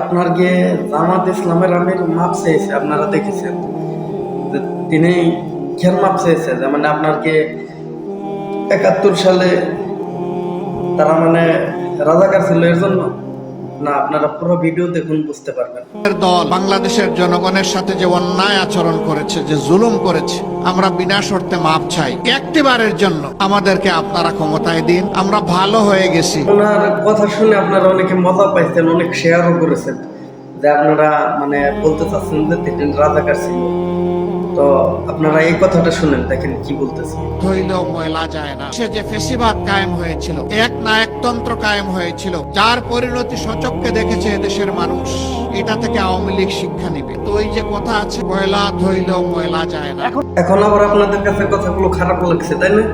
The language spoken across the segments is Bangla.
আপনার গিয়ে জামাত ইসলামের আমির মাপ চেয়েছে, আপনারা দেখেছেন। তিনি খেল মাপ চেয়েছে, যে মানে আপনার গিয়ে একাত্তর সালে তারা মানে রাজাকার ছিল, এর জন্য না আপনারা পুরো ভিডিও দেখুন বুঝতে পারবেন। দল বাংলাদেশের জনগণের সাথে যে অন্যায় আচরণ করেছে যে জুলুম করেছে আমরা বিনা শর্তে মাপ চাই। একটিবারের জন্য আমাদেরকে আপনারা ক্ষমতায় দিন আমরা ভালো হয়ে গেছি। ওনার কথা শুনে আপনারা অনেকে মজা পাইছেন অনেক শেয়ারও করেছেন। যে আপনারা মানে বলতে চাচ্ছেন যে তিনি রাজাকার ছিল। তো আপনারা এই কথাটা শুনেন দেখেন কি বলতেছে। ধরিলেও ময়লা যায় না। সে যে ফেসিবাদ কায়েম হয়েছিল এক না একতন্ত্র কায়েম হয়েছিল যার পরিণতি সচককে দেখেছে দেশের মানুষ এটা থেকে আওয়ামী লীগ শিক্ষা নিবে। তো ওই যে কথা আছে ময়লা ধরিলেও ময়লা যায় না। এখন আবার আপনাদের কাছে কথাগুলো খারাপ লাগছে তাই না?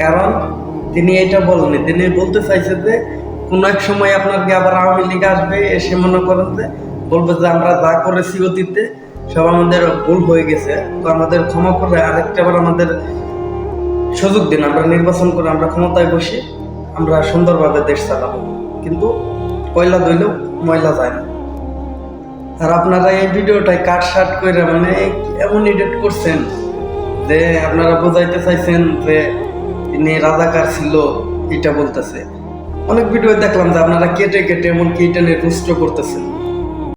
কারণ তিনি এটা বলেনি তিনি বলতে চাইছে যে কোন এক সময় আপনার কি আবার আওয়ামী লীগ আসবে এসে মনে করেন যে বলবে যে আমরা যা করেছি অতীতে সব আমাদের ভুল হয়ে গেছে। তো আমাদের ক্ষমা করে আরেকটা আমাদের সুযোগ দিন। আমরা নির্বাচন করে আমরা ক্ষমতায় বসে, আমরা সুন্দরভাবে দেশ চালাবো। কিন্তু কয়লা দইলেও ময়লা যায় না। আর আপনারা এই ভিডিওটাই কাট শার্ট করে মানে এমন এডিট করছেন যে আপনারা বোঝাইতে চাইছেন যে তিনি রাজাকার ছিল, এটা বলতেছে। অনেক ভিডিও দেখলাম যে আপনারা কেটে কেটে এমনকি এটা নিয়ে রুষ্ট করতেছেন।